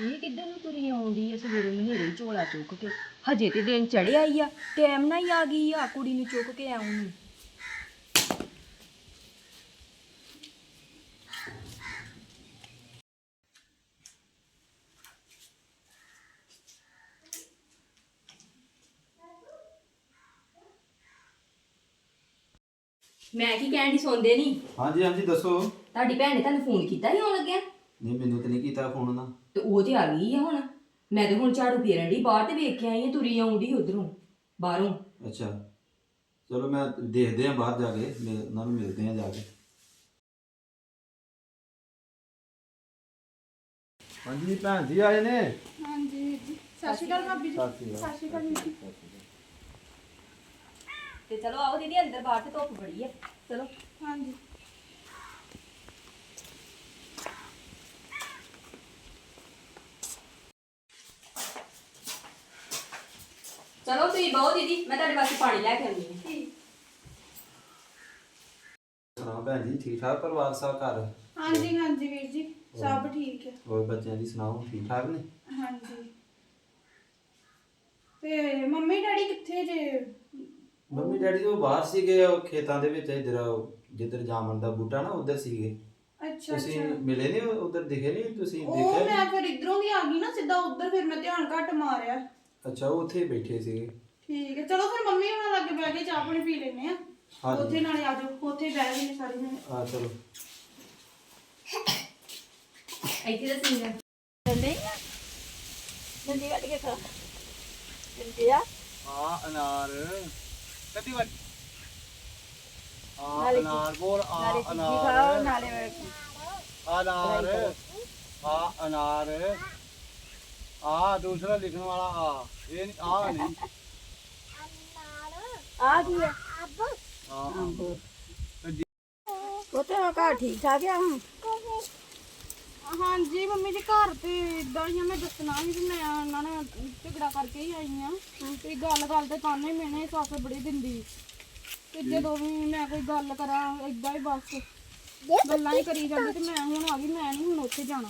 ਇਹ ਕਿੱਧਰ ਨੂੰ ਤੁਰੀ ਆਉਂਦੀ ਐ ਸਵੇਰੇ ਮਨੇਰੇ ਝੋਲਾ ਚੁੱਕ ਕੇ। ਹਜੇ ਤੇ ਦਿਨ ਚੜਿਆ ਹੀ ਆ। ਟਾਈਮ ਨਾਲ ਹੀ ਆ ਗਈ ਆ ਕੁੜੀ ਨੂੰ ਚੁੱਕ ਕੇ ਆਉਂ ਨੂੰ। ਮੈਂ ਕੀ ਕਹਿਣ ਦੀ ਸੌਂਦੇ ਨਹੀਂ ਹਾਂਜੀ ਹਾਂਜੀ ਦੱਸੋ। ਤੁਹਾਡੀ ਭੈਣ ਨੇ ਤੁਹਾਨੂੰ ਫੋਨ ਕੀਤਾ ਹੀ ਆਉਣ ਲੱਗਿਆ? ਨਹੀਂ ਮੈਨੂੰ ਤੇ ਨਹੀਂ ਕੀਤਾ ਫੋਨ ਨਾ। ਤੇ ਉਹ ਤੇ ਆ ਗਈ ਆ ਹੁਣ। ਮੈਂ ਤੇ ਹੁਣ ਝਾੜੂ ਫੇਰਨ ਦੀ ਬਾਹਰ ਤੇ ਵੇਖ ਕੇ ਆਈ ਆ ਤੁਰੀ ਆਉਂਦੀ ਉਧਰੋਂ ਬਾਹਰੋਂ। ਅੱਛਾ। ਚਲੋ ਮੈਂ ਦੇਖਦੇ ਆ ਬਾਹਰ ਜਾ ਕੇ ਮਿਲ- ਉਹਨਾਂ ਨੂੰ ਮਿਲਦੇ ਆ ਜਾ ਕੇ। ਹਾਂਜੀ ਭੈਣ ਜੀ ਆਏ ਨੇ? ਹਾਂਜੀ ਵੀਰ ਜੀ। ਸਤਿ ਸ਼੍ਰੀ ਅਕਾਲ ਭਾਬੀ ਜੀ। ਸਤਿ ਸ਼੍ਰੀ ਅਕਾਲ। ਸਤਿ ਸ਼੍ਰੀ ਅਕਾਲ ਵੀਰ ਜੀ। ਤੇ ਚਲੋ ਆਓ ਦੀਦੀ ਅੰਦਰ ਬਾਹਰ ਤੇ ਧੁੱਪ ਬੜੀ ਆ। ਚਲੋ। ਹਾਂਜੀ। ਚਲੋ ਤੁਸੀਂ ਬਹੁ ਦੀਦੀ ਮੈਂ ਤੁਹਾਡੇ ਵਾਸਤੇ ਪਾਣੀ ਲੈ ਕੇ ਆਉਂਦੀ ਹਾਂ। ਸੁਣਾਓ ਭੈਣ ਜੀ ਠੀਕ ਠਾਕ ਪਰਿਵਾਰ ਸਭ ਘਰ? ਹਾਂਜੀ ਹਾਂਜੀ ਵੀਰ ਜੀ ਸਭ ਠੀਕ ਹੈ। ਹੋਰ ਬੱਚਿਆਂ ਦੀ ਸੁਣਾਓ ਠੀਕ ਠਾਕ ਨੇ? ਹਾਂਜੀ। ਤੇ ਮੰਮੀ ਡੈਡੀ ਕਿੱਥੇ ਜੇ? ਮੰਮੀ ਡੈਡੀ ਉਹ ਬਾਹਰ ਸੀਗੇ ਉਹ ਖੇਤਾਂ ਦੇ ਵਿੱਚ ਇਧਰ ਜਿੱਧਰ ਜਾਮਨ ਦਾ ਬੂਟਾ ਨਾ ਉਧਰ ਸੀਗੇ। ਅੱਛਾ ਤੁਸੀਂ ਅੱਛਾ। ਮਿਲੇ ਨਹੀਂ ਉਧਰ ਦਿਖੇ ਨਹੀਂ ਤੁਸੀਂ ਉਹ ਦੇਖਿਆ ਮੈਂ ਫਿਰ ਇਧਰੋਂ ਵੀ ਆ ਗਈ ਨਾ ਸਿੱਧਾ ਉਧਰ ਫਿਰ ਮੈਂ ਧਿਆਨ ਘੱਟ ਮਾਰਿਆ। ਅੱਛਾ ਉਹ ਉੱਥੇ ਹੀ ਬੈਠੇ ਸੀਗੇ। ਠੀਕ ਹੈ ਚਲੋ ਫਿਰ ਮੰਮੀ ਉਹਨਾਂ ਲਾਗੇ ਬਹਿ ਕੇ ਚਾਹ ਪਾਣੀ ਪੀ ਲੈਨੇ ਆ ਹਾਂਜੀ। ਉੱਥੇ ਨਾਲੇ ਆ ਜਾਓ ਉੱਥੇ ਬਹਿ ਗਏ ਸਾਰੇ ਜਣੇ। ਆ ਚਲੋ। ਇੱਥੇ ਤਾਂ ਸਿੰਗਰ ਆ। ਅਨਾਰ ਕਦੀ ਵਾਰ ਆ। ਅਨਾਰ। ਬੋਲ ਆ ਅਨਾਰ। ਨਾਲੇ ਅਨਾਰ। ਆ ਅਨਾਰ। ਆ ਦੂਸਰਾ ਲਿਖਣ ਵਾਲਾ ਆ। ਇਹ ਨਹੀਂ ਆ ਨਹੀਂ। ਆ ਕੀ ਹੈ ਆ ਪੁੱਤ ਘਰ ਠੀਕ ਠਾਕ ਆ ਹੁਣ? ਹਾਂਜੀ ਮੰਮੀ ਜੀ ਘਰ ਤੇ ਇਦਾਂ ਹੀ ਆ। ਮੈਂ ਦੱਸਣਾ ਸੀ ਵੀ ਮੈਂ ਉਹਨਾਂ ਨਾਲ ਝਗੜਾ ਕਰਕੇ ਹੀ ਆਈ ਆ। ਤੇ ਗੱਲ ਗੱਲ ਤੇ ਤਾਨੇ ਮੈਨੇ ਸੱਸ ਬੜੀ ਦਿੰਦੀ। ਤੇ ਜਦੋਂ ਵੀ ਮੈਂ ਕੋਈ ਗੱਲ ਕਰਾਂ ਇਦਾਂ ਹੀ ਬਸ ਗੱਲਾਂ ਹੀ ਕਰੀ ਜਾਂਦੀ ਤੇ ਮੈਂ ਹੁਣ ਆ ਗਈ ਮੈਂ ਨਹੀਂ ਹੁਣ ਉੱਥੇ ਜਾਣਾ।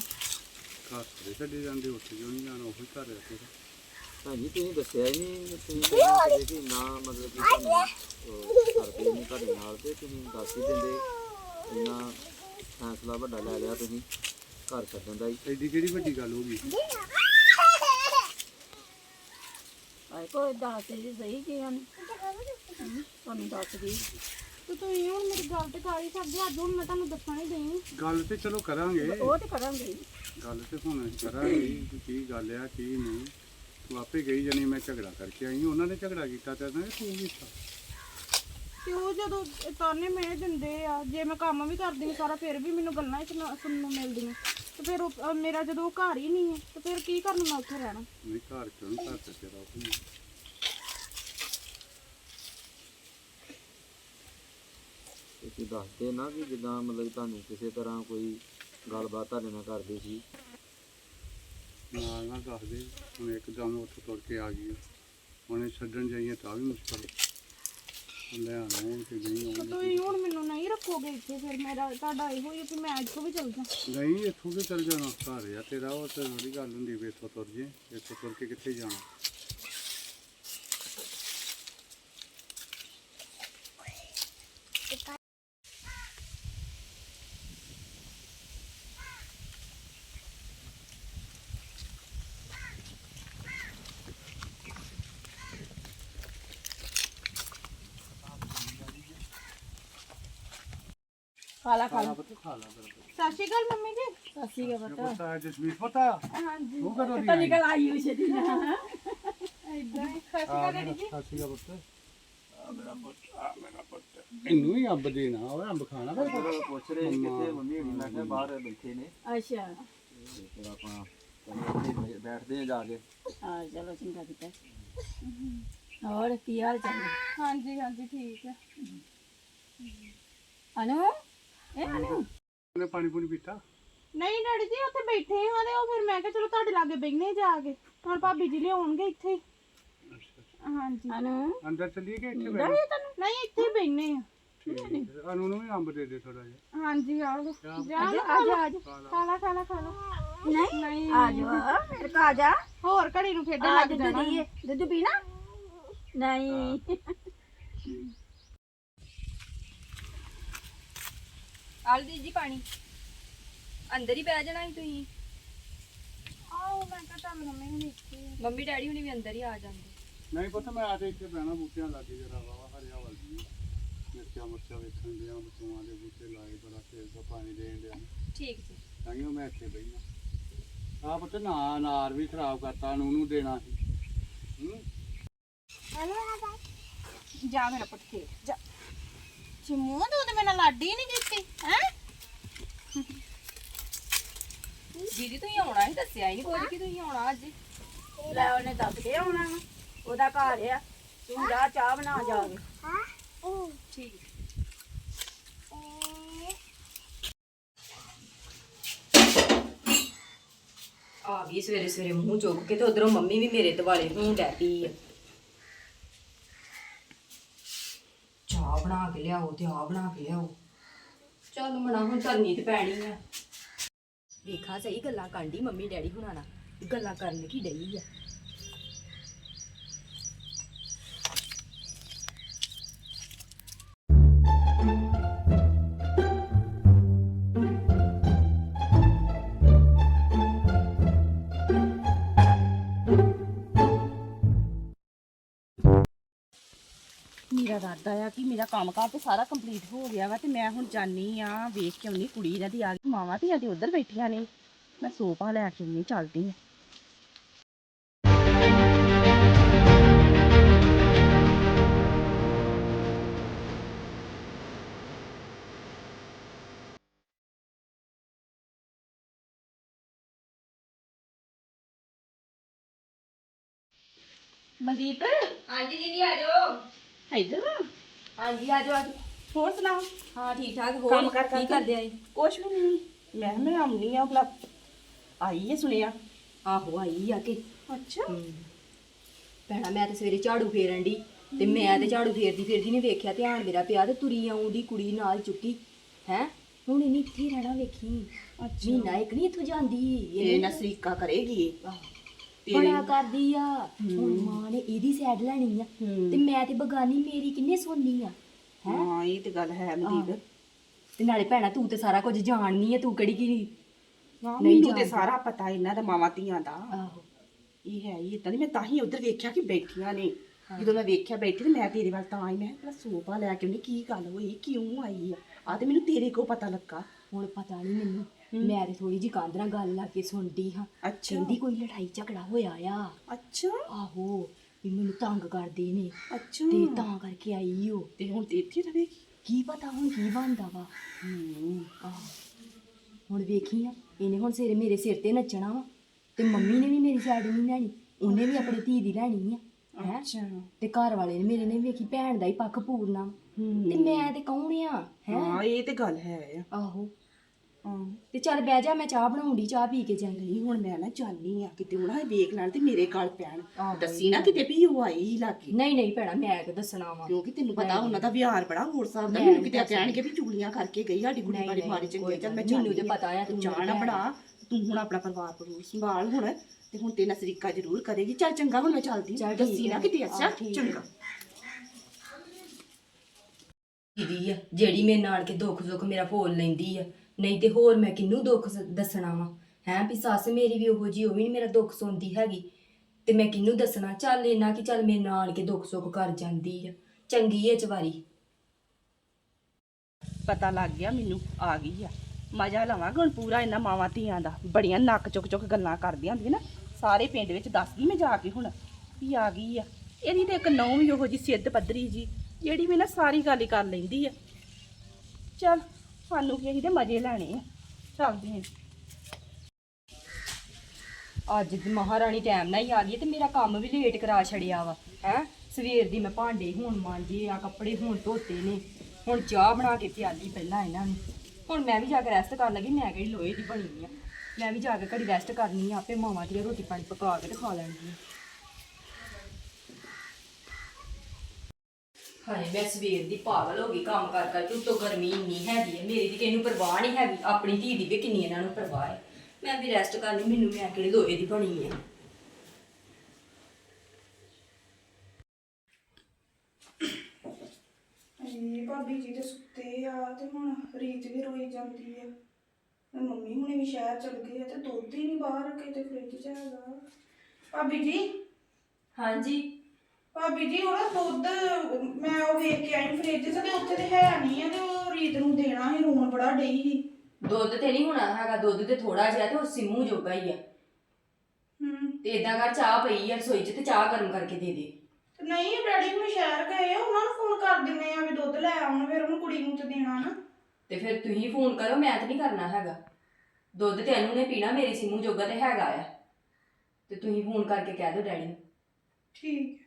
ਘਰ ਤੇ ਛੱਡੇ ਜਾਂਦੇ ਉੱਥੇ ਕਿਉਂ ਨਹੀਂ ਜਾਣਾ? ਉਹੀ ਘਰ ਆ ਤੇਰਾ ਤੁਸੀਂ ਦੱਸਿਆ ਹੀ ਨਹੀਂ ਤੁਸੀਂ ਕਹਿੰਦੇ ਕਿ ਨਾ ਮਤਲਬ ਕਿ ਤੁਹਾਨੂੰ ਅਹ, ਕਰਦੇ ਨਹੀਂ ਤੁਹਾਡੇ ਨਾਲ ਤੇ ਤੁਸੀਂ ਦੱਸ ਹੀ ਦਿੰਦੇ। ਇੰਨਾ ਫੈਸਲਾ ਵੱਡਾ ਲੈ ਲਿਆ ਤੁਸੀਂ ਘਰ ਛੱਡਣ ਦਾ ਹੀ। ਐਡੀ ਕਿਹੜੀ ਵੱਡੀ ਗੱਲ ਹੋ ਗਈ? ਆਏ ਕੋਈ ਦੱਸ ਦੇ ਸਹੀ ਕੀ ਹਨ ਤੁਹਾਨੂੰ ਦੱਸ ਦੀ ਤੇ ਤੁਸੀਂ ਹੁਣ ਮੇਰੀ ਗੱਲ ਤੇ ਕਰ ਹੀ ਸਕਦੇ ਅੱਜ ਹੁਣ ਮੈਂ ਤੁਹਾਨੂੰ ਦੱਸਣਾ ਹੀ ਦੇਣੀ ਗੱਲ ਤੇ ਚਲੋ ਕਰਾਂਗੇ। ਉਹ ਤੇ ਕਰਾਂਗੇ। ਹੀ। ਗੱਲ ਤੇ ਹੁਣ ਅਸੀਂ ਕਰਾਂਗੇ ਕਿ ਕੀ ਗੱਲ ਆ ਕੀ ਨਹੀਂ। ਤੂੰ ਆਪੇ ਗਈ ਜਾਨੀ ਮੈਂ ਝਗੜਾ ਕਰਕੇ ਆਈ ਉਹਨਾਂ ਨੇ ਝਗੜਾ ਕੀਤਾ ਤੇ ਨਾ ਤੂੰ ਕੀਤਾ। ਤੇ ਉਹ ਜਦੋਂ ਤਾਨੇ ਮੈਂ ਦਿੰਦੇ ਆ ਜੇ ਮੈਂ ਕੰਮ ਵੀ ਕਰਦੀ ਹਾਂ ਸਾਰਾ ਫਿਰ ਵੀ ਮੈਨੂੰ ਗੱਲਾਂ ਹੀ ਸੁਣਾ- ਸੁਣਨ ਨੂੰ ਮਿਲਦੀਆਂ। ਤੇ ਫਿਰ ਉਹ- ਅਹ ਮੇਰਾ ਜਦੋਂ ਉਹ ਘਰ ਹੀ ਨਹੀਂ ਹੈ ਤੇ ਫਿਰ ਕੀ ਕਰਨ ਮੈਂ ਉੱਥੇ ਰਹਿਣਾ? ਨਹੀਂ ਘਰ ਕਿਉਂ ਨਹੀਂ? ਘਰ ਤੇ ਤੇਰਾ ਆਪਣਾ ਤੁਸੀਂ ਦੱਸਦੇ ਨਾ ਕਿ ਜਿੱਦਾਂ ਮਤਲਬ ਤੁਹਾਨੂੰ ਕਿਸੇ ਤਰ੍ਹਾਂ ਕੋਈ ਗੱਲਬਾਤ ਤੁਹਾਡੇ ਨਾਲ ਕਰਦੇ ਸੀ। ਨਾਲ ਨਾ ਦੱਸ ਦੇ ਹੁਣ ਇੱਕਦਮ ਉੱਥੋਂ ਤੁਰ ਕੇ ਆ ਗਈ ਹੁਣੇ ਛੱਡਣ ਜਾਈਏ ਤਾਂ ਵੀ ਮੁਸ਼ਕਲ। ਲੈ ਆਉਣ ਕਿ ਨਹੀਂ ਤੇ ਆਉਣ ਤੁਸੀਂ ਹੁਣ ਮੈਨੂੰ ਨਹੀਂ ਰੱਖੋਗੇ ਇੱਥੇ ਫਿਰ ਮੇਰਾ ਤੁਹਾਡਾ ਇਹੋ ਹੀ ਕਿ ਮੈਂ ਇੱਥੋਂ ਵੀ ਚਲ ਜਾ ਨਹੀਂ ਇੱਥੋਂ ਤੇ ਚੱਲ ਜਾਣਾ ਘਰ ਆ ਤੇਰਾ ਉਹ ਤੇ ਥੋੜੀ ਗੱਲ ਹੁੰਦੀ ਵੀ ਇੱਥੋਂ ਤੁਰ ਜੇ ਇੱਥੋਂ ਤੁਰ ਕੇ ਕਿੱਥੇ ਜਾਣਾ? ਖਾਲਾ ਖਾਲਾ ਪੁੱਤ ਖਾ ਲਾ ਫਿਰ ਸਤਿ ਸ਼੍ਰੀ ਅਕਾਲ ਮੰਮੀ ਜੀ। ਸੱਸੀ ਦਾ ਪਤਾ। ਪੁੱਤ ਹੈ ਜਸਮੀਤ ਪਤਾ ਹਾਂਜੀ। ਉਹ ਕਦੋਂ ਦੀ ਪਤਾ ਨਿਕਲ ਆਈ? ਹੋ ਛੇਤੀ ਨਾ। ਇਦਾਂ ਹੀ। ਸਤਿ ਸ਼੍ਰੀ ਅਕਾਲ ਡੈਡੀ ਜੀ। ਸਾਸੀ ਦਾ ਪੁੱਤ। ਆ ਮੇਰਾ ਪੁੱਤ ਆ ਮੇਰਾ ਪੁੱਤ। ਇਹਨੂੰ ਹੀ ਅੰਬ ਦੇਣਾ ਓਏ ਅੰਬ ਖਾਣਾ ਫਿਰ ਪੁੱਤ। ਪੁੱਛ ਰਹੇ ਸੀ ਕਿੱਥੇ ਮੰਮੀ ਹੋਣੀ? ਮੈਂ ਕਿਹਾ ਬਾਹਰ ਬੈਠੇ ਨੇ। ਅੱਛਾ। ਤੇ ਫਿਰ ਆਪਾਂ ਕਹਿੰਦੇ ਉੱਥੇ ਬੈਠਦੇ ਆ ਜਾ ਕੇ। ਹਾਂ ਚਲੋ ਚੰਗਾ ਕੀਤਾ। ਹੋਰ ਕੀ ਹਾਲ ਚਾਲ? ਹੈ? ਹਾਂਜੀ ਹਾਂਜੀ ਠੀਕ ਹੈ ਅਨੂ? ਇਹ ਉਹਨੇ ਪਾਣੀ ਪੂਣੀ ਪੀਤਾ? ਨਹੀਂ ਡੈਡੀ ਜੀ ਉੱਥੇ ਬੈਠੇ ਹਾਂ ਤੇ ਉਹ ਫਿਰ ਮੈਂ ਕਿਹਾ ਚਲੋ ਤੁਹਾਡੇ ਲਾਗੇ ਬੈਠਨੇ ਜਾ ਕੇ। ਹੁਣ ਭਾਬੀ ਜੀ ਲਿਆਉਣਗੇ ਇੱਥੇ। ਹੀ। ਹਾਂਜੀ। ਅਨੂ? ਅੰਦਰ ਚੱਲੀਏ ਕਿ ਇੱਥੇ ਬੈਠ ਨਹੀਂ ਇੱਥੇ ਹੀ ਬੈਠਨੇ ਆ ਠੀਕ ਹੈ ਅਨੂ ਨੂੰ ਵੀ ਅੰਬ ਦੇ ਦੇ ਥੋੜਾ ਜਿਹਾ। ਹਾਂਜੀ ਆਓ। ਜਾ। ਅੱਜ ਅੱਜ ਅੱਜ ਖਾ ਲਾ ਖਾ ਲਾ ਖਾ ਲਾ। ਨਹੀਂ? ਆ ਜਾ ਮੇਰੇ ਕਾ ਜਾ। ਹੋਰ ਘੜੀ ਨੂੰ ਖੇਡਣ ਆ ਲੱਗ ਦੁੱਧ ਜਾਣਾ। ਦੀਏ। ਦੁੱਧ ਪੀਣਾ? ਨਹੀਂ। ਆਲ ਦੀ ਜੀ ਪਾਣੀ। ਅੰਦਰ ਹੀ ਬਹਿ ਜਾਣਾ ਸੀ ਤੁਸੀਂ। ਆਓ ਮੈਂ ਤਾਂ ਚੱਲ ਮੰਮੀ ਨੂੰ ਦੇਖੀ ਮੰਮੀ ਡੈਡੀ ਹੁਣੀ ਵੀ ਅੰਦਰ ਹੀ ਆ ਜਾਂਦੇ। ਨਹੀਂ ਪੁੱਤ ਮੈਂ ਆ ਤੇ ਇੱਥੇ ਬਹਿਣਾ ਬੂਟਿਆਂ ਲਾਗੇ ਜਰਾ ਵਾਵਾ ਹਰਿਆ ਵਰਦੀ ਮਿਰਚਾਂ ਮੁਰਚਾਂ ਵੇਖਣ ਡਿਆ ਬਤੂਆਂ ਦੇ ਬੂਟੇ ਲਾਏ ਬੜਾ ਤੇਲ ਦਾ ਪਾਣੀ ਦੇਣ ਡਿਆ। ਠੀਕ ਜੀ। ਤਾਂਹੀਓ ਮੈਂ ਇੱਥੇ ਬਹਿਣਾ। ਆ ਪੁੱਤ ਨਾ ਅਨਾਰ ਵੀ ਖਰਾਬ ਕਰਤਾ ਨੂੰ ਨੂੰ ਦੇਣਾ ਸੀ। ਹੂੰ। ਜਾ ਮੇਰਾ ਪੁੱਤ ਖੇਡ ਜਾ। ਚਿਮੂ ਤੂੰ ਤੇ ਮੇਰੇ ਨਾਲ ਲਾਡੀ ਨਹੀਂ ਕੀਤੀ ਹੈ? ਦੀਦੀ ਤੁਸੀਂ ਆਉਣਾ ਹੀ ਦੱਸਿਆ ਹੀ ਨਹੀਂ ਕੁਝ ਕਿ ਤੁਸੀਂ ਆਉਣਾ ਅੱਜ। ਲੈ ਉਹਨੇ ਦੱਸ ਕੇ ਆਉਣਾ ਵਾ। ਉਹਦਾ ਘਰ ਆ ਤੂੰ ਜਾ ਚਾਹ ਬਣਾ ਜਾਵੇ ਠੀਕ। ਆ ਗਈ ਸਵੇਰੇ ਸਵੇਰੇ ਮੂੰਹ ਚੁੱਕ ਕੇ ਤੇ ਉਧਰੋਂ ਮੰਮੀ ਵੀ ਮੇਰੇ ਦਿਵਾਲੇ ਹੋਣ ਡੈ ਪਈ ਆ ਚਾਹ ਬਣਾ ਕੇ ਲਿਆਓ ਤੇ ਆ ਬਣਾ ਕੇ ਲਿਆਓ। ਚੱਲ ਮਣਾ ਹੁਣ ਕਰਨੀ ਤੇ ਪੈਣੀ ਆ। ਵੇਖਾ ਸਹੀ ਗੱਲਾਂ ਕਾਂਡੀ ਮੰਮੀ ਡੈਡੀ ਹੁਣਾਂ ਨਾਲ। ਗੱਲਾਂ ਕਰਨ ਕੀ ਡਈ ਆ? ਮੇਰਾ ਇਰਾਦਾ ਆ ਕਿ ਮੇਰਾ ਕੰਮ ਕਾਰ ਤੇ ਸਾਰਾ ਕੰਪਲੀਟ ਹੋ ਗਿਆ ਵਾ ਤੇ ਮੈਂ ਹੁਣ ਜਾਨੀ ਆ ਵੇਖ ਕੇ ਆਉਣੀ ਕੁੜੀ ਇਹਨਾਂ ਦੀ ਆ ਗਈ ਮਾਵਾਂ ਧੀਆਂ ਤੇ ਉਧਰ ਬੈਠੀਆਂ ਨੇ। ਮੈਂ ਸੋਫਾ ਲੈ ਕੇ ਆਉਣੀ ਚੱਲਦੀ ਆ। ਮਨਦੀਪ? ਹਾਂਜੀ ਦੀਦੀ ਆ ਜਾਓ। ਇੱਧਰ। ਹਾਂਜੀ ਆ ਜਾਓ ਆ ਜਾਓ ਹੋਰ ਸੁਣਾਓ? ਹਾਂ ਠੀਕ ਠਾਕ ਹੋਰ ਕੰਮ ਕਾਰ ਕੀ ਕਰਦੇ? ਆਏ? ਕੁਛ ਵੀ ਨਹੀਂ। ਮੈਂ ਮੈਂ ਆਉਣੀ ਆ ਭਲਾ ਆਈ ਹੈ ਸੁਣਿਆ। ਆਹੋ ਆਈ ਆ ਕੇ। ਅੱਛਾ। ਭੈਣਾ ਮੈਂ ਤੇ ਸਵੇਰੇ ਝਾੜੂ ਫੇਰਨ ਦੀ ਤੇ ਮੈਂ ਤੇ ਝਾੜੂ ਫੇਰਦੀ ਫੇਰਦੀ ਨੇ ਵੇਖਿਆ ਧਿਆਨ ਮੇਰਾ ਪਿਆ ਤੇ ਤੁਰੀ ਆਉਂਦੀ ਕੁੜੀ ਨਾਲ ਚੁੱਕੀ। ਹੈ? ਹੁਣ ਇਹਨੇ ਇੱਥੇ ਰਹਿਣਾ ਵੇਖੀ। ਮਹੀਨਾ ਇੱਕ ਨਹੀਂ ਇੱਥੋਂ ਜਾਂਦੀ। ਇਹ ਨਾ ਸਰੀਕਾ ਕਰੇਗੀ ਬੜਾ ਕਰਦੀ ਆ। ਹੁਣ ਮਾਂ ਨੇ ਇਹਦੀ ਸਾਈਡ ਲੈਣੀ ਆ। ਤੇ ਮੈਂ ਤੇ ਬਗਾਨੀ ਮੇਰੀ ਕਿੰਨੇ ਸੁਣਨੀ ਆ ਹਾਂ? ਇਹ ਤੇ ਗੱਲ ਹੈ ਮਨਦੀਪ ਤੇ ਨਾਲੇ ਭੈਣਾ ਤੂੰ ਤੇ ਸਾਰਾ ਕੁਝ ਜਾਣਨੀ ਆ ਤੂੰ ਕਿਹੜੀ ਕੀ ਹਾਂ ਨਹੀਂ ਮੈਨੂੰ ਤੇ। ਸਾਰਾ ਪਤਾ ਇਹਨਾਂ ਦਾ ਮਾਵਾਂ ਧੀਆਂ ਦਾ। ਆਹੋ। ਇਹ ਹੈ ਇਹ ਤਾਂ ਨਹੀਂ ਮੈਂ ਤਾਂ ਹੀ ਉਧਰ ਵੇਖਿਆ ਕਿ ਬੈਠੀਆਂ ਨੇ। ਜਦੋਂ ਮੈਂ ਵੇਖਿਆ ਬੈਠੀ ਤੇ ਮੈਂ ਤੇਰੇ ਵੱਲ ਤਾਂ ਆਈ ਮੈਂ ਕਿਹਾ ਸੋਫਾ ਲੈ ਕੇ ਉਹਨੇ ਕੀ ਗੱਲ ਹੋਈ ਕਿਉਂ ਆਈ ਆ? ਆ ਤੇ ਮੈਨੂੰ ਤੇਰੇ ਕੋ ਪਤਾ ਲੱਗਾ। ਹੁਣ ਪਤਾ ਨਹੀਂ ਮੈਨੂੰ। ਮੈਂ ਤੇ ਥੋੜੀ ਜੀ ਕੰਧ ਨਾਲ ਗੱਲ ਲਾ ਕੇ ਸੁਣਦੀ ਹਾਂ। ਅੱਛਾ। ਕਹਿੰਦੀ ਕੋਈ ਲੜਾਈ ਝਗੜਾ ਹੋਇਆ ਆ। ਅੱਛਾ। ਆਹੋ ਵੀ ਮੈਨੂੰ ਤੰਗ ਕਰਦੇ ਨੇ। ਅੱਛਾ। ਤੇ ਤਾਂ ਕਰਕੇ ਆਈ ਓ ਤੇ ਹੁਣ ਤੇ ਇੱਥੇ ਰਵੇਗੀ ਕੀ ਪਤਾ ਹੁਣ ਕੀ ਬਣਦਾ ਵਾ। ਹੂੰ। ਆਹ ਹੁਣ ਵੇਖੀ ਆ ਇਹਨੇ ਹੁਣ ਸਿਰ ਮੇਰੇ ਸਿਰ ਤੇ ਨੱਚਣਾ ਵਾ। ਤੇ ਮੰਮੀ ਨੇ ਵੀ ਮੇਰੀ ਸਾਈਡ ਨਹੀਂ ਲੈਣੀ ਉਹਨੇ ਵੀ ਆਪਣੀ ਧੀ ਦੀ ਲੈਣੀ ਆ। ਹੈ? ਅੱਛਾ। ਤੇ ਘਰ ਵਾਲੇ ਨੇ ਮੇਰੇ ਨੇ ਵੇਖੀ ਭੈਣ ਦਾ ਹੀ ਪੱਖ ਪੂਰਨਾ ਵਾ। ਤੇ ਮੈਂ ਤੇ ਕੌਣ ਆ? ਹੈ? ਹਾਂ ਇਹ ਤੇ ਗੱਲ ਹੈ ਆਹੋ। ਹਾਂ। ਤੇ ਚੱਲ ਬਹਿ ਜਾ ਮੈਂ ਚਾਹ ਬਣਾਉਂਦੀ ਚਾਹ ਪੀ ਕੇ ਨਹੀਂ ਹੁਣ ਮੈਂ ਨਾ ਜਾਣੀ ਆ ਕਿਤੇ ਉਹਨਾਂ ਵੇਖ ਲੈਣ ਤੇ ਮੇਰੇ ਗਲ ਪੈਣ। ਆਹੋ। ਦੱਸੀ ਨਾ ਕਿਤੇ ਵੀ ਉਹ ਆਈ ਹੀ ਲਾਗੇ। ਨਹੀਂ ਨਹੀਂ ਭੈਣਾ ਮੈਂ ਕਿ ਦੱਸਣਾ ਵਾ। ਕਿਉਂਕਿ ਤੈਨੂੰ ਪਤਾ ਉਹਨਾਂ ਦਾ ਵਿਹਾਰ ਬੜਾ ਹੋਰ ਹਿਸਾਬ ਦਾ। ਮੈਨੂੰ ਕਿਤੇ ਕਹਿਣਗੇ ਵੀ ਚੁਗਲੀਆਂ ਕਰਕੇ ਗਈ ਸਾਡੀ ਕੁੜੀ ਨਹੀਂ, ਬਾਰੇ ਨਹੀਂ, ਮਾਰੀ ਚੰਗੀ ਕੋਈ ਚੱਲ ਮੈਂ ਗੱਲ ਨਹੀਂ, ਮੈਨੂੰ ਜਾਣੀ ਤੇ ਪਤਾ ਆ ਤੂੰ ਚਾਹ ਨਾ ਮੇਰੀ ਬਣਾ ਤੂੰ ਹੁਣ ਆਪਣਾ ਪਰਿਵਾਰ ਪਰੂਰ ਸੰਭਾਲ ਹੁਣ ਤੇ ਹੁਣ ਤੇ ਨਸਰੀਕਾ ਜ਼ਰੂਰ ਕਰੇਗੀ। ਚੱਲ ਚੰਗਾ ਹੁਣ ਮੈਂ ਚੱਲਦੀ ਚੱਲ ਹਾਂ। ਠੀਕ ਦੱਸੀ ਨਾ। ਕਿਤੇ ਅੱਛਾ? ਹਾਂ, ਠੀਕ ਆ। ਚੰਗਾ। ਦੀਦੀ ਆ ਜਿਹੜੀ ਮੇਰੇ ਨਾਲ ਕੇ ਦੁੱਖ ਸੁੱਖ ਮੇਰਾ ਫੋਲ ਲੈਂਦੀ ਆ ਨਹੀਂ ਤੇ ਹੋਰ ਮੈਂ ਕਿਹਨੂੰ ਦੁੱਖ ਸ- ਦੱਸਣਾ ਵਾ? ਹੈ ਵੀ ਸੱਸ ਮੇਰੀ ਵੀ ਉਹੋ ਜੀ ਉਹ ਵੀ ਨਹੀਂ ਮੇਰਾ ਦੁੱਖ ਸੁਣਦੀ ਹੈਗੀ। ਤੇ ਮੈਂ ਕਿਹਨੂੰ ਦੱਸਣਾ? ਚੱਲ ਇੰਨਾ ਕਿ ਚੱਲ ਮੇਰੇ ਨਾਲ ਕੇ ਦੁੱਖ ਸੁੱਖ ਕਰ ਜਾਂਦੀ ਆ। ਚੰਗੀ ਐ ਚਵਾਰੀ। ਪਤਾ ਲੱਗ ਗਿਆ ਮੈਨੂੰ, ਆ ਗਈ ਆ। ਮਜ਼ਾ ਲਵਾਂਗਾ ਹੁਣ ਪੂਰਾ ਇਹਨਾਂ ਮਾਵਾਂ ਧੀਆਂ ਦਾ। ਬੜੀਆਂ ਨੱਕ ਚੁੱਕ ਚੁੱਕ ਗੱਲਾਂ ਕਰਦੀਆਂ ਹੁੰਦੀਆਂ ਨਾ। ਸਾਰੇ ਪਿੰਡ ਵਿੱਚ ਦੱਸਦੀ ਮੈਂ ਜਾ ਕੇ ਹੁਣ ਵੀ ਆ ਗਈ ਆ। ਇਹਦੀ ਤੇ ਇੱਕ ਨੌਂ ਵੀ ਉਹੋ ਜੀ ਸਿੱਧ ਪੱਧਰੀ ਜੀ, ਜਿਹੜੀ ਵੀ ਨਾ ਸਾਰੀ ਗੱਲ ਹੀ ਕਰ ਲੈਂਦੀ ਆ। ਚੱਲ ਸਾਨੂੰ ਕੀ ਅਸੀਂ ਤੇ ਮਜ਼ੇ ਲੈਣੇ ਆ। ਚੱਲਦੇ ਹਾਂ। ਅੱਜ ਦੀ ਮਹਾਰਾਣੀ ਟਾਈਮ ਨਾਲ ਹੀ ਆ ਗਈ ਹੈ ਤੇ ਮੇਰਾ ਕੰਮ ਵੀ ਲੇਟ ਕਰਾ ਛੜਿਆ ਵਾ, ਹੈ? ਸਵੇਰ ਦੀ ਮੈਂ ਭਾਂਡੇ ਹੁਣ ਮਾਂਜੇ ਆ, ਕੱਪੜੇ ਹੁਣ ਧੋਤੇ ਨੇ। ਹੁਣ ਚਾਹ ਬਣਾ ਕੇ ਪਿਆਲੀ ਪਹਿਲਾਂ ਇਹਨਾਂ ਨੂੰ। ਹੁਣ ਮੈਂ ਵੀ ਜਾ ਕੇ ਰੈਸਟ ਕਰਨ ਲੱਗੀ, ਮੈਂ ਕਿਹੜੀ ਲੋਹੇ ਦੀ ਬਣੀ ਆ। ਮੈਂ ਵੀ ਜਾ ਕੇ ਘੜੀ ਰੈਸਟ ਕਰਨੀ ਆ, ਆਪੇ ਮਾਵਾਂ ਦੀ ਰੋਟੀ ਪਾਣੀ ਪਕਾ ਕੇ ਤੇ ਖਾ ਲੈਣੀ ਆ ਹਾਏ ਮੈਂ ਸਵੇਰ ਦੀ ਪਾਗਲ ਹੋ ਗਈ ਕੰਮ ਕਰ ਕਰਕੇ ਉੱਤੋਂ ਗਰਮੀ ਇੰਨੀ ਹੈਗੀ ਹੈ ਮੇਰੀ ਦੀ ਕਿਹਨੂੰ ਪਰਵਾਹ ਨਹੀਂ ਹੈਗੀ ਆਪਣੀ ਧੀ ਦੀ ਵੀ ਕਿੰਨੀ ਇਹਨਾਂ ਨੂੰ ਪਰਵਾਹ ਹੈ। ਮੈਂ ਵੀ ਰੈਸਟ ਕਰਨੀ ਮੈਨੂੰ ਮੈਂ ਕਿਹੜੀ ਲੋਹੇ ਦੀ ਬਣੀ ਹੈ ਇਹ ਭਾਬੀ ਜੀ ਤੇ ਸੁੱਤੇ ਆ ਤੇ ਹੁਣ ਰੀਤ ਵੀ ਰੋਈ ਜਾਂਦੀ ਆ। ਤੇ ਮੰਮੀ ਹੁਣੇ ਵੀ ਸ਼ਹਿਰ ਚਲ ਗਏ ਆ ਤੇ ਦੁੱਧ ਹੀ ਨਹੀਂ ਬਾਹਰ ਕਿਤੇ ਫ੍ਰਿਜ 'ਚ ਹੈਗਾ। ਭਾਬੀ ਜੀ? ਹਾਂਜੀ। ਭਾਬੀ ਜੀ ਉਹ ਨਾ ਦੁੱਧ ਮੈਂ ਉਹ ਵੇਖ ਕੇ ਆਈ ਫ੍ਰਿਜ 'ਚ ਤੇ ਉੱਥੇ ਤੇ ਹੈ ਨਹੀਂ ਆ ਤੇ ਉਹ ਰੀਤ ਨੂੰ ਦੇਣਾ ਸੀ ਰੋਣ ਬੜਾ ਡਈ ਸੀ। ਦੁੱਧ ਤੇ ਨਹੀਂ ਹੋਣਾ ਹੈਗਾ ਦੁੱਧ ਤੇ ਥੋੜਾ ਜਿਹਾ ਤੇ ਉਹ ਸਿੰਮੂ ਜੋਗਾ ਹੀ ਆ। ਹੂੰ। ਤੇ ਇਦਾਂ ਕਰ ਚਾਹ ਪਈ ਆ ਰਸੋਈ 'ਚ ਤੇ ਚਾਹ ਗਰਮ ਕਰਕੇ ਦੇ ਦੇ। ਤੇ ਨਹੀਂ ਡੈਡੀ ਹੁਣ ਸ਼ਹਿਰ ਗਏ ਆ ਉਹਨਾਂ ਨੂੰ ਫੋਨ ਕਰ ਦਿੰਨੇ ਆ ਵੀ ਦੁੱਧ ਲੈ ਆਉਣ ਫਿਰ ਉਹਨੂੰ ਕੁੜੀ ਨੂੰ ਤੇ ਦੇਣਾ ਨਾ। ਤੇ ਫਿਰ ਤੁਸੀਂ ਫੋਨ ਕਰੋ ਮੈਂ ਤਾਂ ਨਹੀਂ ਕਰਨਾ ਹੈਗਾ। ਦੁੱਧ ਤੇ ਅਨੂ ਨੇ ਪੀਣਾ ਮੇਰੀ ਸਿੰਮੂ ਜੋਗਾ ਤੇ ਹੈਗਾ ਆ। ਤੇ ਤੁਸੀਂ ਫੋਨ ਕਰਕੇ ਕਹਿ ਦਿਓ ਡੈਡੀ ਨੂੰ। ਠੀਕ।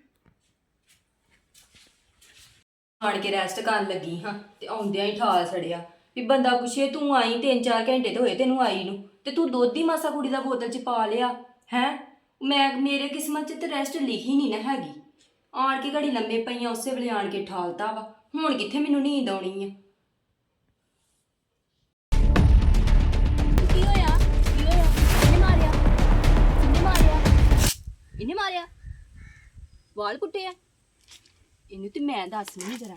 ਆਣ ਕੇ ਰੈਸਟ ਕਰਨ ਲੱਗੀ ਹਾਂ ਤੇ ਆਉਂਦਿਆਂ ਹੀ ਠਾਲ ਛੜਿਆ ਵੀ ਬੰਦਾ ਪੁੱਛੇ, ਤੂੰ ਆਈ 3-4 ਘੰਟੇ ਤੇ ਹੋਏ ਤੈਨੂੰ ਆਈ ਨੂੰ ਤੇ ਤੂੰ ਦੁੱਧ ਹੀ ਮਾਸਾ ਕੁੜੀ ਦਾ ਬੋਤਲ 'ਚ ਪਾ ਲਿਆ? ਹੈ? ਮੈਂ ਮੇਰੇ ਕਿਸਮਤ 'ਚ ਤੇ ਰੈਸਟ ਲਿਖੀ ਨਹੀਂ ਨਾ ਹੈਗੀ। ਆਣ ਕੇ ਘੜੀ ਲੰਮੇ ਪਈਆਂ ਉਸੇ ਵੇਲੇ ਆਣ ਕੇ ਠਾਲਤਾ ਵਾ। ਹੁਣ ਕਿੱਥੇ ਮੈਨੂੰ ਨੀਂਦ ਆਉਣੀ ਆ? ਕੀ ਹੋਇਆ? ਕੀ ਹੋਇਆ? ਕਿਹਨੇ ਮਾਰਿਆ? ਕਿਹਨੇ ਮਾਰਿਆ? ਇਹਨੇ ਮਾਰਿਆ? ਵਾਲ ਕੁੱਟੇ ਆ? ਇਹਨੂੰ ਤੇ ਮੈਂ ਦੱਸ ਨਹੀਂ ਜਰਾ।